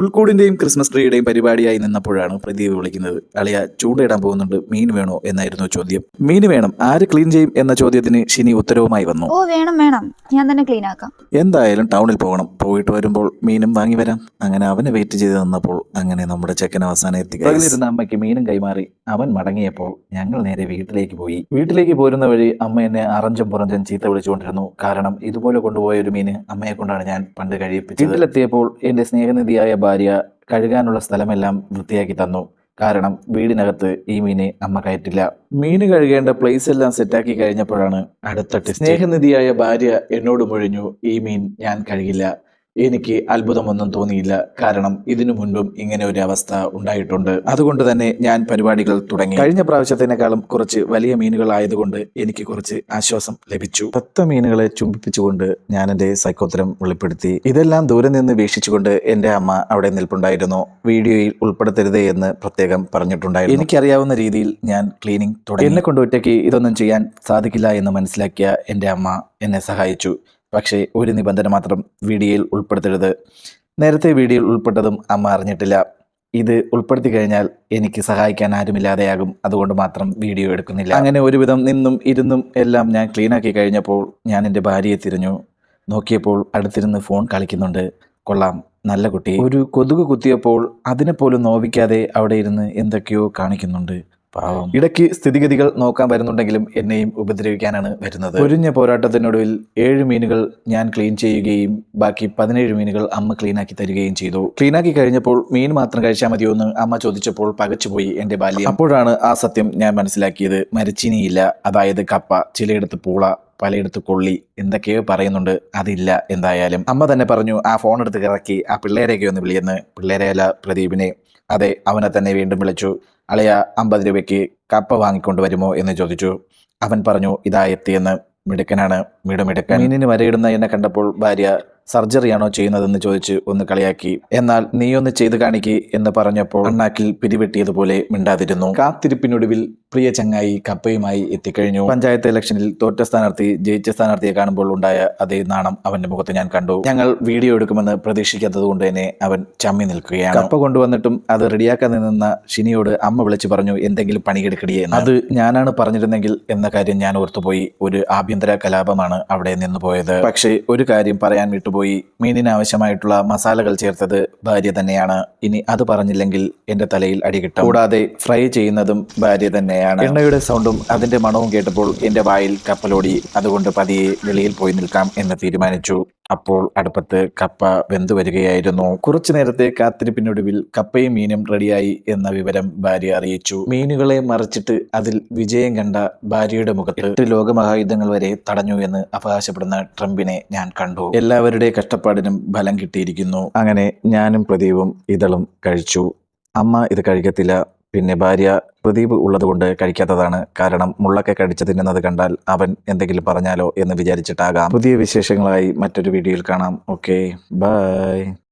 പുൽക്കൂടിന്റെയും Christmas ട്രീയുടെയും പരിപാടിയായി നിന്നപ്പോഴാണ് Pradeep വിളിക്കുന്നത്. അളിയ ചൂണ്ടയിടാൻ പോകുന്നുണ്ട്. മീൻ വേണോ എന്നായിരുന്നു ചോദ്യം. മീൻ വേണം. ആര് ക്ലീൻ ചെയ്യും എന്ന ചോദ്യത്തിന് ഷിനി ഉത്തരവുമായി വന്നു. ഓ വേണം വേണം. ഞാൻ തന്നെ ക്ലീൻ ആക്കാം. എന്തായാലും ടൗണിൽ പോകണം. പോയിട്ട് വരുമ്പോൾ മീനും വാങ്ങി വരാം. അങ്ങനെ അവനെ വെയിറ്റ് ചെയ്ത് നിന്നപ്പോൾ അങ്ങനെ നമ്മുടെ ചെക്കൻ അവസാനം എത്തി. പകലിരുന്ന അമ്മയ്ക്ക് മീനും കൈമാറി. അവൻ മടങ്ങിയപ്പോൾ ഞങ്ങൾ നേരെ വീട്ടിലേക്ക് പോയി. വീട്ടിലേക്ക് പോരുന്ന വഴി അമ്മ എന്നെ അറഞ്ചും പുറഞ്ചും ചീത്ത വിളിച്ചുകൊണ്ടിരുന്നു. കാരണം ഇതുപോലെ കൊണ്ടുപോയ ഒരു മീന് അമ്മയെ കൊണ്ടാണ് ഞാൻ പണ്ട് കഴിയിപ്പിച്ചത്. വീട്ടിലെത്തിയപ്പോൾ എന്റെ സ്നേഹനിധിയായ ഭാര്യ കഴുകാനുള്ള സ്ഥലമെല്ലാം വൃത്തിയാക്കി തന്നു. കാരണം വീടിനകത്ത് ഈ മീനെ അമ്മ കയറ്റില്ല. മീന് കഴുകേണ്ട പ്ലേസ് എല്ലാം സെറ്റാക്കി കഴിഞ്ഞപ്പോഴാണ് അടുത്ത സ്നേഹനിധിയായ ഭാര്യ എന്നോട് മുഴിഞ്ഞു ഈ മീൻ ഞാൻ കഴുകില്ല. എനിക്ക് അത്ഭുതമൊന്നും തോന്നിയില്ല. കാരണം ഇതിനു മുൻപും ഇങ്ങനെ ഒരു അവസ്ഥ ഉണ്ടായിട്ടുണ്ട്. അതുകൊണ്ട് തന്നെ ഞാൻ പരിപാടികൾ തുടങ്ങി. കഴിഞ്ഞ പ്രാവശ്യത്തിനേക്കാളും കുറച്ച് വലിയ മീനുകൾ ആയതുകൊണ്ട് എനിക്ക് കുറച്ച് ആശ്വാസം ലഭിച്ചു. പത്ത് മീനുകളെ ചുംബിപ്പിച്ചുകൊണ്ട് ഞാൻ എന്റെ സൈക്കോത്തരം വെളിപ്പെടുത്തി. ഇതെല്ലാം ദൂരെ നിന്ന് വീക്ഷിച്ചുകൊണ്ട് എന്റെ അമ്മ അവിടെ നിൽപ്പുണ്ടായിരുന്നു. വീഡിയോയിൽ ഉൾപ്പെടുത്തരുതേ എന്ന് പ്രത്യേകം പറഞ്ഞിട്ടുണ്ടായിരുന്നു. എനിക്കറിയാവുന്ന രീതിയിൽ ഞാൻ ക്ലീനിങ് തുടങ്ങി. എന്നെ കൊണ്ട് ഇതൊന്നും ചെയ്യാൻ സാധിക്കില്ല എന്ന് മനസ്സിലാക്കിയ എന്റെ അമ്മ എന്നെ സഹായിച്ചു. പക്ഷേ ഒരു നിബന്ധന മാത്രം വീഡിയോയിൽ ഉൾപ്പെടുത്തരുത്. നേരത്തെ വീഡിയോയിൽ ഉൾപ്പെട്ടതും അമ്മ അറിഞ്ഞിട്ടില്ല. ഇത് ഉൾപ്പെടുത്തി കഴിഞ്ഞാൽ എനിക്ക് സഹായിക്കാൻ ആരുമില്ലാതെയാകും. അതുകൊണ്ട് മാത്രം വീഡിയോ എടുക്കുന്നില്ല. അങ്ങനെ ഒരുവിധം നിന്നും ഇരുന്നും എല്ലാം ഞാൻ ക്ലീനാക്കി കഴിഞ്ഞപ്പോൾ ഞാൻ എന്റെ ഭാര്യയെ തിരിഞ്ഞു. നോക്കിയപ്പോൾ അടുത്തിരുന്ന് ഫോൺ കളിക്കുന്നുണ്ട്. കൊള്ളാം നല്ല കുട്ടി. ഒരു കൊതുക് കുത്തിയപ്പോൾ അതിനെപ്പോലും നോവിക്കാതെ അവിടെ ഇരുന്ന് എന്തൊക്കെയോ കാണിക്കുന്നുണ്ട്. ഇടയ്ക്ക് സ്ഥിതിഗതികൾ നോക്കാൻ വരുന്നുണ്ടെങ്കിലും എന്നെയും ഉപദ്രവിക്കാനാണ് വരുന്നത്. ഒരിഞ്ഞ പോരാട്ടത്തിനൊടുവിൽ ഏഴ് മീനുകൾ ഞാൻ ക്ലീൻ ചെയ്യുകയും ബാക്കി പതിനേഴ് മീനുകൾ അമ്മ ക്ലീനാക്കി തരികയും ചെയ്തു. ക്ലീനാക്കി കഴിഞ്ഞപ്പോൾ മീൻ മാത്രം കഴിച്ചാൽ മതിയോ എന്ന് അമ്മ ചോദിച്ചപ്പോൾ പകച്ചുപോയി എന്റെ ബാല്യം. അപ്പോഴാണ് ആ സത്യം ഞാൻ മനസ്സിലാക്കിയത്. മരച്ചിനിയില്ല. അതായത് കപ്പ ചിലയിടത്ത് പൂള പലയിടത്ത് കൊള്ളി എന്തൊക്കെയോ പറയുന്നുണ്ട്. അതില്ല എന്തായാലും. അമ്മ തന്നെ പറഞ്ഞു ആ ഫോൺ എടുത്ത് കിറക്കി ആ പിള്ളേരെയൊക്കെ ഒന്ന് വിളിയെന്ന്. പിള്ളേരെയല്ല പ്രദീപിനെ. അതെ അവനെ തന്നെ വീണ്ടും വിളിച്ചു. അളയ അമ്പത് രൂപയ്ക്ക് കപ്പ വാങ്ങിക്കൊണ്ട് വരുമോ? എന്ന് ചോദിച്ചു. അവൻ പറഞ്ഞു ഇതാ എത്തിയെന്ന്. മിടുക്കനാണ്. മിടുമിടുക്കൻ. മീനിന് വരയിടുന്ന എന്നെ കണ്ടപ്പോൾ ഭാര്യ സർജറിയാണോ ചെയ്യുന്നതെന്ന് ചോദിച്ച് ഒന്ന് കളിയാക്കി. എന്നാൽ നീ ഒന്ന് ചെയ്ത് കാണിക്ക് എന്ന് പറഞ്ഞപ്പോൾ അണ്ണാക്കിൽ പിടിവെട്ടിയതുപോലെ മിണ്ടാതിരുന്നു. കാത്തിരിപ്പിനൊടുവിൽ പ്രിയ ചങ്ങായി കപ്പയുമായി എത്തിക്കഴിഞ്ഞു. പഞ്ചായത്ത് ഇലക്ഷനിൽ തോറ്റ സ്ഥാനാർത്ഥി ജയിച്ച സ്ഥാനാർത്ഥിയെ കാണുമ്പോൾ ഉണ്ടായ അതേ നാണം അവന്റെ മുഖത്ത് ഞാൻ കണ്ടു. ഞങ്ങൾ വീഡിയോ എടുക്കുമെന്ന് പ്രതീക്ഷിക്കാത്തത് കൊണ്ട് തന്നെ അവൻ ചമ്മി നിൽക്കുകയാണ്. കപ്പ കൊണ്ടുവന്നിട്ടും അത് റെഡിയാക്കാൻ നിന്ന ഷിനിയോട് അമ്മ വിളിച്ചു പറഞ്ഞു എന്തെങ്കിലും പണിയെടുക്കടിയേ എന്ന്. അത് ഞാനാണ് പറഞ്ഞിരുന്നെങ്കിൽ എന്ന കാര്യം ഞാൻ ഓർത്തുപോയി. ഒരു ആഭ്യന്തര കലാപമാണ് അവിടെ നിന്ന് പോയത്. പക്ഷേ ഒരു കാര്യം പറയാൻ വിട്ടുപോയി. മീനിന് ആവശ്യമായിട്ടുള്ള മസാലകൾ ചേർത്തത് ഭാര്യ തന്നെയാണ്. ഇനി അത് പറഞ്ഞില്ലെങ്കിൽ എന്റെ തലയിൽ അടികിട്ടും കൂടാതെ ഫ്രൈ ചെയ്യുന്നതും ഭാര്യ തന്നെയാണ്. എണ്ണയുടെ സൗണ്ടും അതിന്റെ മണവും കേട്ടപ്പോൾ എന്റെ വായിൽ കപ്പലോടി. അതുകൊണ്ട് പതിയെ വെളിയിൽ പോയി നിൽക്കാം എന്ന് തീരുമാനിച്ചു. അപ്പോൾ അടുപ്പത്ത് കപ്പ വെന്തു വരികയായിരുന്നു. കുറച്ചു നേരത്തെ കാത്തിരിപ്പിനൊടുവിൽ കപ്പയും മീനും റെഡിയായി എന്ന വിവരം ഭാര്യ അറിയിച്ചു. മീനുകളെ മറിച്ചിട്ട് അതിൽ വിജയം കണ്ട ഭാര്യയുടെ മുഖത്ത് എട്ട് ലോകമഹായുദ്ധങ്ങൾ വരെ തടഞ്ഞു എന്ന് അവകാശപ്പെടുന്ന ട്രംപിനെ ഞാൻ കണ്ടു. എല്ലാവരുടെ കഷ്ടപ്പാടിനും ഫലം കിട്ടിയിരിക്കുന്നു. അങ്ങനെ ഞാനും പ്രദീപും ഇതളും കഴിച്ചു. അമ്മ ഇത് കഴിക്കത്തില്ല. പിന്നെ ഭാര്യ പ്രദീപ് ഉള്ളതുകൊണ്ട് കഴിക്കാത്തതാണ്. കാരണം മുള്ളൊക്കെ കടിച്ചു തിന്നുന്നത് കണ്ടാൽ അവൻ എന്തെങ്കിലും പറഞ്ഞാലോ എന്ന് വിചാരിച്ചിട്ടാകാം. പുതിയ വിശേഷങ്ങളായി മറ്റൊരു വീഡിയോയിൽ കാണാം. Okay bye.